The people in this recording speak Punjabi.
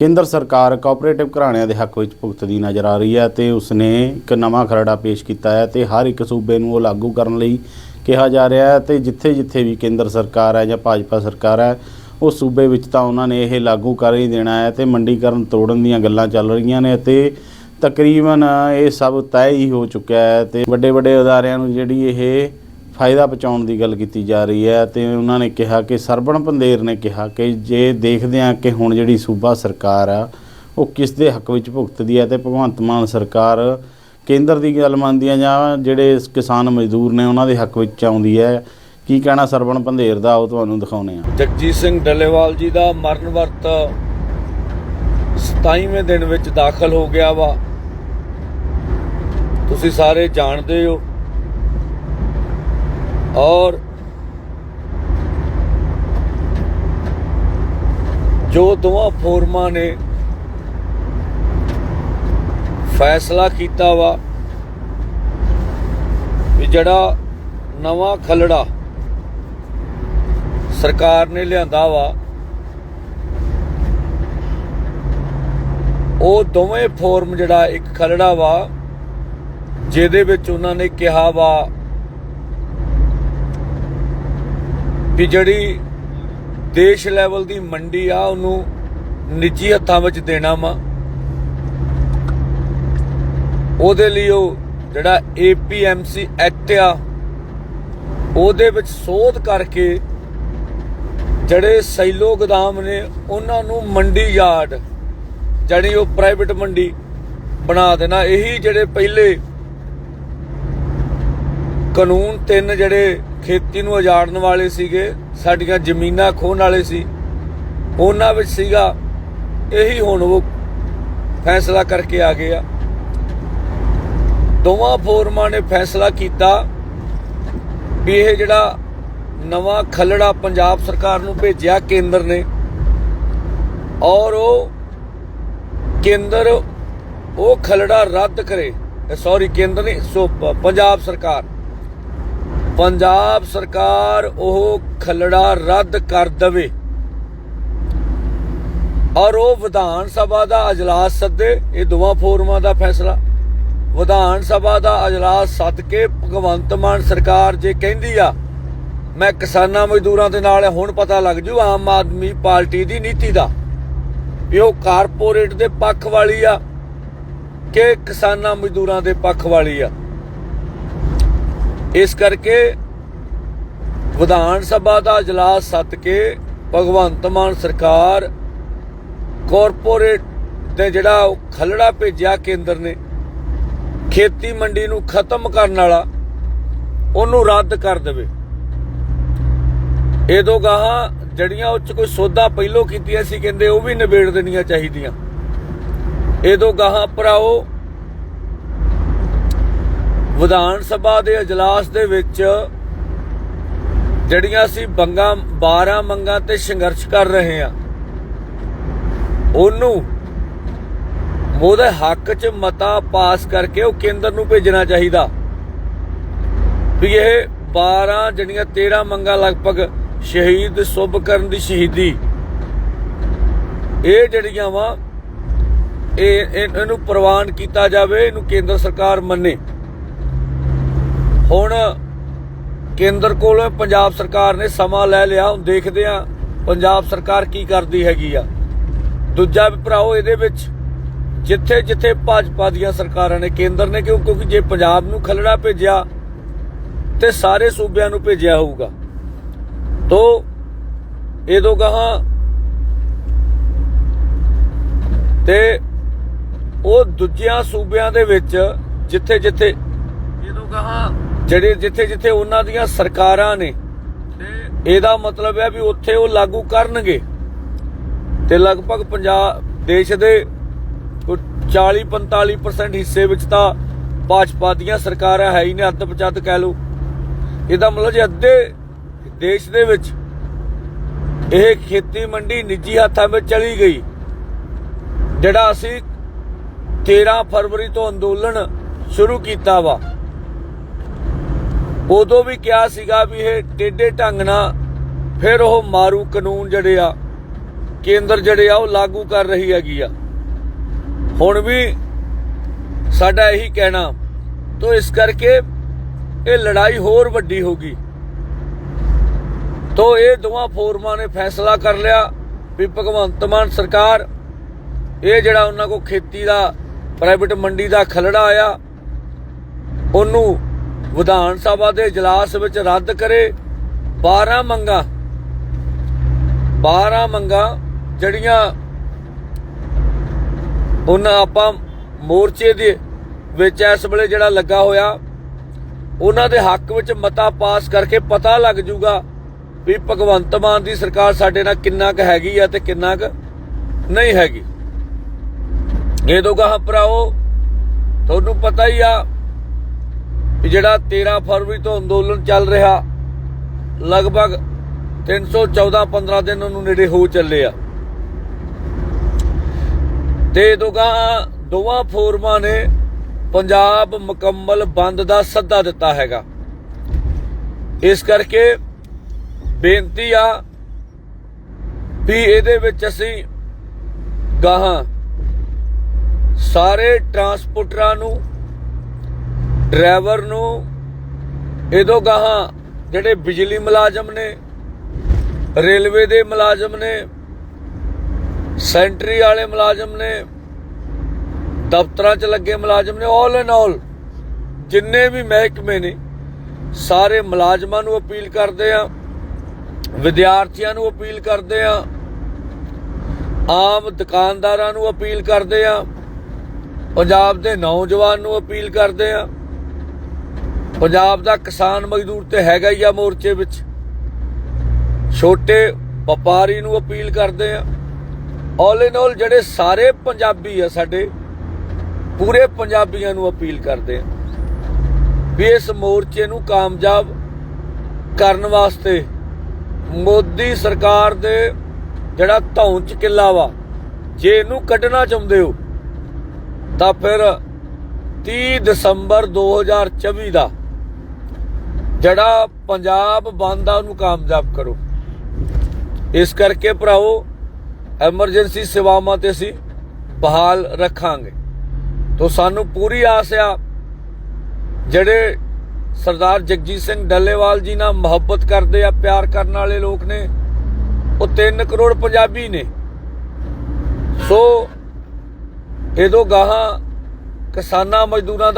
ਕੇਂਦਰ ਸਰਕਾਰ ਕੋਆਪਰੇਟਿਵ ਘਰਾਣਿਆਂ ਦੇ ਹੱਕ ਵਿੱਚ ਭੁਗਤਦੀ ਨਜ਼ਰ ਆ ਰਹੀ ਹੈ ਤੇ ਉਸਨੇ ਇੱਕ ਨਵਾਂ ਖਰੜਾ ਪੇਸ਼ ਕੀਤਾ ਹੈ ਤੇ ਹਰ ਇੱਕ ਸੂਬੇ ਨੂੰ ਉਹ ਲਾਗੂ ਕਰਨ ਲਈ ਕਿਹਾ ਜਾ ਰਿਹਾ ਹੈ ਤੇ ਜਿੱਥੇ-ਜਿੱਥੇ ਵੀ ਕੇਂਦਰ ਸਰਕਾਰ ਹੈ ਜਾਂ ਭਾਜਪਾ ਸਰਕਾਰ ਹੈ, ਉਸ ਸੂਬੇ ਵਿੱਚ ਤਾਂ ਉਹਨਾਂ ਨੇ ਇਹ ਲਾਗੂ ਕਰ ਹੀ ਦੇਣਾ ਹੈ ਤੇ ਮੰਡੀਕਰਨ ਤੋੜਨ ਦੀਆਂ ਗੱਲਾਂ ਚੱਲ ਰਹੀਆਂ ਨੇ ਤੇ ਤਕਰੀਬਨ ਇਹ ਸਭ ਤੈਅ ਹੀ ਹੋ ਚੁੱਕਿਆ ਹੈ ਤੇ ਵੱਡੇ-ਵੱਡੇ ਅਦਾਰਿਆਂ ਨੂੰ ਜਿਹੜੀ ਇਹ ਫਾਇਦਾ ਪਹੁੰਚਾਉਣ ਦੀ ਗੱਲ ਕੀਤੀ ਜਾ ਰਹੀ ਹੈ ਤੇ ਉਹਨਾਂ ਨੇ ਕਿਹਾ ਕਿ ਸਰਬਣ ਪੰਦੇਰ ਨੇ ਕਿਹਾ ਕਿ ਜੇ ਦੇਖਦੇ ਹਾਂ ਕਿ ਹੁਣ ਜਿਹੜੀ ਸੂਬਾ ਸਰਕਾਰ ਆ, ਉਹ ਕਿਸ ਦੇ ਹੱਕ ਵਿੱਚ ਭੁਗਤਦੀ ਹੈ ਤੇ ਭਗਵੰਤ ਮਾਨ ਸਰਕਾਰ ਕੇਂਦਰ ਦੀ ਗੱਲ ਮੰਨਦੀ ਹੈ ਜਾਂ ਜਿਹੜੇ ਕਿਸਾਨ ਮਜ਼ਦੂਰ ਨੇ ਉਹਨਾਂ ਦੇ ਹੱਕ ਵਿੱਚ ਆਉਂਦੀ ਹੈ, ਕੀ ਕਹਿਣਾ ਸਰਬਣ ਪੰਦੇਰ ਦਾ, ਉਹ ਤੁਹਾਨੂੰ ਦਿਖਾਉਨੇ ਆ ਜਗਜੀਤ ਸਿੰਘ ਡੱਲੇਵਾਲ ਜੀ ਦਾ ਮਰਨ ਵਰਤ 27ਵੇਂ ਦਿਨ ਵਿੱਚ ਦਾਖਲ ਹੋ ਗਿਆ ਵਾ। ਤੁਸੀਂ ਸਾਰੇ ਜਾਣਦੇ ਹੋ ਔਰ ਜੋ ਦੋਵਾਂ ਫੋਰਮਾਂ ਨੇ ਫੈਸਲਾ ਕੀਤਾ ਵਾ ਵੀ ਜਿਹੜਾ ਨਵਾਂ ਖਲੜਾ ਸਰਕਾਰ ਨੇ ਲਿਆਂਦਾ ਵਾ ਉਹ ਦੋਵੇਂ ਫੋਰਮ ਜਿਹੜਾ ਇੱਕ ਖਲੜਾ ਵਾ ਜਿਹਦੇ ਵਿੱਚ ਉਹਨਾਂ ਨੇ ਕਿਹਾ ਵਾ ਵੀ ਜਿਹੜੀ ਦੇਸ਼ ਲੈਵਲ ਦੀ ਮੰਡੀ ਆ, ਉਹਨੂੰ ਨਿੱਜੀ ਹੱਥਾਂ ਵਿੱਚ ਦੇਣਾ ਵਾ। ਉਹਦੇ ਲਈ ਉਹ ਜਿਹੜਾ APMC ਐਕਟ ਆ, ਉਹਦੇ ਵਿੱਚ ਸੋਧ ਕਰਕੇ ਜਿਹੜੇ ਸੈਲੋ ਗੋਦਾਮ ਨੇ, ਉਹਨਾਂ ਨੂੰ ਮੰਡੀ ਯਾਰਡ, ਜਾਣੀ ਉਹ ਪ੍ਰਾਈਵੇਟ ਮੰਡੀ ਬਣਾ ਦੇਣਾ। ਇਹੀ ਜਿਹੜੇ ਪਹਿਲੇ ਕਾਨੂੰਨ ਤਿੰਨ ਜਿਹੜੇ ਖੇਤੀ ਨੂੰ ਉਜਾੜਨ ਵਾਲੇ ਸੀਗੇ, ਸਾਡੀਆਂ ਜ਼ਮੀਨਾਂ ਖੋਹਣ ਵਾਲੇ ਸੀ। ਉਹਨਾਂ ਵਿੱਚ ਸੀਗਾ, ਇਹੀ ਹੁਣ ਉਹ ਫੈਸਲਾ ਕਰਕੇ ਆ ਗਏ ਆ। ਦੋਵਾਂ ਫੋਰਮਾਂ ਨੇ ਫੈਸਲਾ ਕੀਤਾ ਵੀ ਇਹ ਜਿਹੜਾ ਨਵਾਂ ਖਲੜਾ ਪੰਜਾਬ ਸਰਕਾਰ ਨੂੰ ਭੇਜਿਆ ਕੇਂਦਰ ਨੇ, ਔਰ ਉਹ ਕੇਂਦਰ ਉਹ ਖਲੜਾ ਰੱਦ ਕਰੇ। eh, ਸੌਰੀ ਕੇਂਦਰ ਨਹੀਂ, ਸੋ ਪੰਜਾਬ ਸਰਕਾਰ। ਪੰਜਾਬ ਸਰਕਾਰ ਉਹ ਖਲੜਾ ਰੱਦ ਕਰ ਦੇਵੇ। ਔਰ ਉਹ ਵਿਧਾਨ ਸਭਾ ਦਾ ਅਜਲਾਸ ਸੱਦੇ, ਇਹ ਦੋਵਾਂ ਫੋਰਮਾਂ ਦਾ ਫੈਸਲਾ। ਵਿਧਾਨ ਸਭਾ ਦਾ ਅਜਲਾਸ ਸੱਦ ਕੇ ਭਗਵੰਤ ਮਾਨ ਸਰਕਾਰ ਜੇ ਕਹਿੰਦੀ ਆ, ਮੈਂ ਕਿਸਾਨਾਂ ਮਜ਼ਦੂਰਾਂ ਦੇ ਨਾਲ ਹੁਣ ਪਤਾ ਲੱਗ ਜੂ ਆਮ ਆਦਮੀ ਪਾਰਟੀ ਦੀ ਨੀਤੀ ਦਾ। ਵੀ ਉਹ ਕਾਰਪੋਰੇਟ ਦੇ ਪੱਖ ਵਾਲੀ ਆ ਕਿ ਕਿਸਾਨਾਂ ਮਜ਼ਦੂਰਾਂ ਦੇ ਪੱਖ ਵਾਲੀ ਆ। ਇਸ ਕਰਕੇ ਵਿਧਾਨ ਸਭਾ ਦਾ اجلاس ਸੱਦ ਕੇ ਭਗਵੰਤ ਮਾਨ ਸਰਕਾਰ ਕਾਰਪੋਰੇਟ ਤੇ ਜਿਹੜਾ ਉਹ ਖਲੜਾ ਭੇਜਿਆ ਕੇਂਦਰ ਨੇ ਖੇਤੀ ਮੰਡੀ ਨੂੰ ਖਤਮ ਕਰਨ ਵਾਲਾ ਉਹਨੂੰ ਰੱਦ ਕਰ ਦੇਵੇ ਇਹਦੋਂ ਗਾਹਾਂ ਜੜੀਆਂ ਉੱਚ ਕੋਈ ਸੌਦਾ ਪਹਿਲੋਂ ਕੀਤੀਆਂ ਸੀ ਕਹਿੰਦੇ ਉਹ ਵੀ ਨਿਬੇੜ ਦੇਣੀਆਂ ਚਾਹੀਦੀਆਂ ਇਹਦੋਂ ਗਾਹਾਂ ਭਰਾਓ ਵਿਧਾਨ ਸਭਾ ਦੇ ਅਜਲਾਸ ਦੇ ਵਿੱਚ ਜਿਹੜੀਆਂ ਅਸੀਂ ਬੰਗਾ 12 ਮੰਗਾਂ ਤੇ ਸੰਘਰਸ਼ ਕਰ ਰਹੇ ਆ ਉਹਨੂੰ ਉਹਦੇ ਹੱਕ 'ਚ ਮਤਾ ਪਾਸ ਕਰਕੇ ਉਹ ਕੇਂਦਰ ਨੂੰ ਭੇਜਣਾ ਚਾਹੀਦਾ। ਵੀ ਇਹ 12 ਜਿਹੜੀਆਂ 13 ਮੰਗਾਂ ਲਗਭਗ ਸ਼ਹੀਦ ਸੁਭ ਕਰਨ ਦੀ ਸ਼ਹੀਦੀ, ਇਹ ਜਿਹੜੀਆਂ ਵਾ ਇਹ- ਇਹਨੂੰ ਪ੍ਰਵਾਨ ਕੀਤਾ ਜਾਵੇ, ਇਹਨੂੰ ਕੇਂਦਰ ਸਰਕਾਰ ਮੰਨੇ। ਹੁਣ ਕੇਂਦਰ ਕੋਲ ਪੰਜਾਬ ਸਰਕਾਰ ਨੇ ਸਮਾਂ ਲੈ ਲਿਆ, ਹੁਣ ਦੇਖਦੇ ਆ ਪੰਜਾਬ ਸਰਕਾਰ ਕੀ ਕਰਦੀ ਹੈਗੀ ਆ। ਦੂਜਾ ਵੀ ਭਰਾਓ, ਇਹਦੇ ਵਿੱਚ ਜਿੱਥੇ ਜਿੱਥੇ ਭਾਜਪਾ ਦੀਆਂ ਸਰਕਾਰਾਂ ਨੇ, ਕੇਂਦਰ ਨੇ, ਕਿਉਂ ਕਿਉਂਕਿ ਜੇ ਪੰਜਾਬ ਨੂੰ ਖਲੜਾ ਭੇਜਿਆ ਤੇ ਸਾਰੇ ਸੂਬਿਆਂ ਨੂੰ ਭੇਜਿਆ ਹੋਊਗਾ। ਤੋ ਇਹਦੋਂ ਗਾਹਾਂ ਤੇ ਉਹ ਦੂਜਿਆਂ ਸੂਬਿਆਂ ਦੇ ਵਿੱਚ ਜਿੱਥੇ ਜਿੱਥੇ ਇਹਦੋਂ ਗਾਹਾਂ ਜਿਹੜੇ ਜਿੱਥੇ ਜਿੱਥੇ ਉਹਨਾਂ ਦੀਆਂ ਸਰਕਾਰਾਂ ਨੇ ਇਹਦਾ ਮਤਲਬ ਹੈ ਵੀ ਉੱਥੇ ਉਹ ਲਾਗੂ ਕਰਨਗੇ। ਤੇ ਲਗਭਗ ਪੰਜਾਬ ਦੇਸ਼ ਦੇ ਕੋਈ 40 45% ਹਿੱਸੇ ਵਿੱਚ ਤਾਂ ਭਾਜਪਾ ਦੀਆਂ ਸਰਕਾਰਾਂ ਹੈ ਹੀ ਨੇ ਅੱਧ ਪਚੱਧ ਕਹਿ ਲਓ। ਇਹਦਾ ਮਤਲਬ ਜੇ ਅੱਧੇ ਦੇਸ਼ ਦੇ ਵਿੱਚ ਇਹ ਖੇਤੀ ਮੰਡੀ ਨਿੱਜੀ ਹੱਥਾਂ ਵਿੱਚ ਚਲੀ ਗਈ ਜਿਹੜਾ ਅਸੀਂ 13 ਫਰਵਰੀ ਤੋਂ ਅੰਦੋਲਨ ਸ਼ੁਰੂ ਕੀਤਾ ਵਾ ਉਦੋਂ ਵੀ ਕਿਹਾ ਸੀਗਾ ਵੀ ਇਹ ਟੇਡੇ ਢੰਗ ਨਾਲ ਫਿਰ ਉਹ ਮਾਰੂ ਕਾਨੂੰਨ ਜਿਹੜੇ ਆ, ਕੇਂਦਰ ਜਿਹੜੇ ਆ, ਉਹ ਲਾਗੂ ਕਰ ਰਹੀ ਹੈਗੀ ਆ। ਹੁਣ ਵੀ ਸਾਡਾ ਇਹੀ ਕਹਿਣਾ, ਤੋਂ ਇਸ ਕਰਕੇ ਇਹ ਲੜਾਈ ਹੋਰ ਵੱਡੀ ਹੋਗੀ ਤੋਂ ਇਹ ਦੋਵਾਂ ਫੋਰਮਾਂ ਨੇ ਫੈਸਲਾ ਕਰ ਲਿਆ ਵੀ ਭਗਵੰਤ ਮਾਨ ਸਰਕਾਰ, ਇਹ ਜਿਹੜਾ ਉਹਨਾਂ ਕੋ ਖੇਤੀ ਦਾ ਪ੍ਰਾਈਵੇਟ ਮੰਡੀ ਦਾ ਖਲੜਾ ਆਇਆ, ਉਹਨੂੰ ਵਿਧਾਨ ਸਭਾ ਦੇ ਇਜਲਾਸ ਵਿੱਚ ਰੱਦ ਕਰੇ। 12 ਮੰਗਾਂ 12 ਮੰਗਾਂ ਜਿਹੜੀਆਂ ਉਹਨਾਂ ਆਪਾਂ ਮੋਰਚੇ ਦੇ ਵਿੱਚ ਇਸ ਵੇਲੇ ਜਿਹੜਾ ਲੱਗਾ ਹੋਇਆ, ਉਹਨਾਂ ਦੇ ਹੱਕ ਵਿੱਚ ਮਤਾ ਪਾਸ ਕਰਕੇ ਪਤਾ ਲੱਗ ਜੂਗਾ ਵੀ ਭਗਵੰਤ ਮਾਨ ਦੀ ਸਰਕਾਰ ਸਾਡੇ ਨਾਲ ਕਿੰਨਾ ਕੁ ਹੈਗੀ ਆ ਤੇ ਕਿੰਨਾ ਕੁ ਨਹੀਂ ਹੈਗੀ। ਇਹ ਤੋਂ ਗਾਹ ਭਰਾਓ ਤੁਹਾਨੂੰ ਪਤਾ ਹੀ ਆ ਜਿਹੜਾ 13 ਫਰਵਰੀ ਤੋਂ ਅੰਦੋਲਨ ਚੱਲ ਰਿਹਾ, ਲਗਭਗ 314 15 ਦਿਨ ਨੂੰ ਨੇੜੇ ਹੋ ਚੱਲੇ ਆ। ਤੇ ਦੋਗਾ, ਦੋਵਾਂ ਫੋਰਮਾਂ ਨੇ ਪੰਜਾਬ ਮੁਕੰਮਲ ਬੰਦ ਦਾ ਸੱਦਾ ਦਿੱਤਾ ਹੈਗਾ। ਇਸ ਕਰਕੇ ਬੇਨਤੀ ਆ ਵੀ ਇਹਦੇ ਵਿੱਚ ਅਸੀਂ ਗਾਹਾਂ ਸਾਰੇ ਟਰਾਂਸਪੋਰਟਰਾਂ ਨੂੰ ਡਰਾਈਵਰ ਨੂੰ ਇਹਦੋਂ ਗਾਹਾਂ ਜਿਹੜੇ ਬਿਜਲੀ ਮੁਲਾਜ਼ਮ ਨੇ, ਰੇਲਵੇ ਦੇ ਮੁਲਾਜ਼ਮ ਨੇ, ਸੈਂਟਰੀ ਵਾਲੇ ਮੁਲਾਜ਼ਮ ਨੇ, ਦਫ਼ਤਰਾਂ 'ਚ ਲੱਗੇ ਮੁਲਾਜ਼ਮ ਨੇ ਆਲ ਐਂਡ ਆਲ ਜਿੰਨੇ ਵੀ ਮਹਿਕਮੇ ਨੇ, ਸਾਰੇ ਮੁਲਾਜ਼ਮਾਂ ਨੂੰ ਅਪੀਲ ਕਰਦੇ ਆ, ਵਿਦਿਆਰਥੀਆਂ ਨੂੰ ਅਪੀਲ ਕਰਦੇ ਆ, ਆਮ ਦੁਕਾਨਦਾਰਾਂ ਨੂੰ ਅਪੀਲ ਕਰਦੇ ਆ, ਪੰਜਾਬ ਦੇ ਨੌਜਵਾਨ ਨੂੰ ਅਪੀਲ ਕਰਦੇ ਆ ਪੰਜਾਬ ਦਾ ਕਿਸਾਨ ਮਜ਼ਦੂਰ ਤੇ ਹੈਗਾ ਹੀ ਆ ਮੋਰਚੇ ਵਿੱਚ। ਛੋਟੇ ਵਪਾਰੀ ਨੂੰ ਅਪੀਲ ਕਰਦੇ ਆ। ਆਲ ਇਨ ਆਲ ਜਿਹੜੇ ਸਾਰੇ ਪੰਜਾਬੀ ਆ ਸਾਡੇ, ਪੂਰੇ ਪੰਜਾਬੀਆਂ ਨੂੰ ਅਪੀਲ ਕਰਦੇ ਆ ਵੀ ਇਸ ਮੋਰਚੇ ਨੂੰ ਕਾਮਯਾਬ ਕਰਨ ਵਾਸਤੇ ਮੋਦੀ ਸਰਕਾਰ ਦੇ ਜਿਹੜਾ ਧੌਣ ਚ ਕਿੱਲਾ ਵਾ, ਜੇ ਇਹਨੂੰ ਕੱਢਣਾ ਚਾਹੁੰਦੇ ਹੋ, ਤਾਂ ਫਿਰ 30 ਦਸੰਬਰ 2024 ਦਾ ਜਿਹੜਾ ਪੰਜਾਬ ਬੰਦ ਆ, ਉਹਨੂੰ ਕਾਮਯਾਬ ਕਰੋ। ਇਸ ਕਰਕੇ ਭਰਾਓ ਐਮਰਜੈਂਸੀ ਸੇਵਾਵਾਂ ਤੇ ਅਸੀਂ ਬਹਾਲ ਰੱਖਾਂਗੇ। ਤੋਂ ਸਾਨੂੰ ਪੂਰੀ ਆਸ ਆ, ਜਿਹੜੇ ਸਰਦਾਰ ਜਗਜੀਤ ਸਿੰਘ ਡੱਲੇਵਾਲ ਜੀ ਨਾਲ ਮੁਹੱਬਤ ਕਰਦੇ ਆ, ਪਿਆਰ ਕਰਨ ਵਾਲੇ ਲੋਕ ਨੇ, ਉਹ 3 ਕਰੋੜ ਪੰਜਾਬੀ ਨੇ। ਸੋ ਇਹਦੋਂ ਗਾਹਾਂ ਕਿਸਾਨਾਂ ਮਜ਼ਦੂਰਾਂ ਦਾ